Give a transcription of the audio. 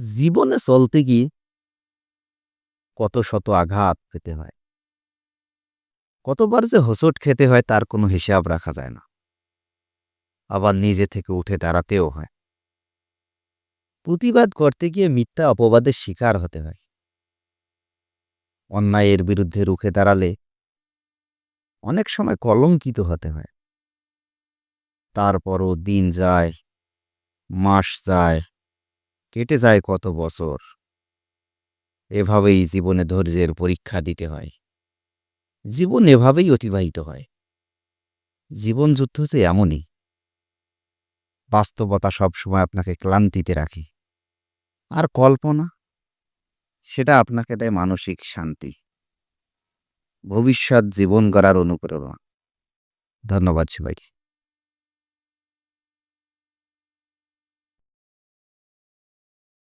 জীবনে চলতে গিয়ে কত শত আঘাত পেতে হয়। কতবার যে হোঁচট খেতে হয় তার কোনো হিসাব রাখা যায় না। আবার নিজে থেকে উঠে দাঁড়াতেও হয়। প্রতিবাদ করতে গিয়ে মিথ্যা অপবাদের শিকার হতে হয়। অন্যায়ের বিরুদ্ধে রুখে দাঁড়ালে অনেক সময় কলঙ্কিত হতে হয়। তারপরও দিন যায়, মাস যায় কেটে যায় কত বছর। এভাবেই জীবনে ধৈর্যের পরীক্ষা দিতে হয়। জীবন এভাবেই অতিবাহিত হয়। জীবন যুদ্ধ তো এমনই। বাস্তবতা সবসময় আপনাকে ক্লান্তিতে রাখে। আর কল্পনা, সেটা আপনাকে দেয় মানসিক শান্তি। ভবিষ্যৎ জীবন গড়ার অনুপ্রেরণা। ধন্যবাদ সবাইকে।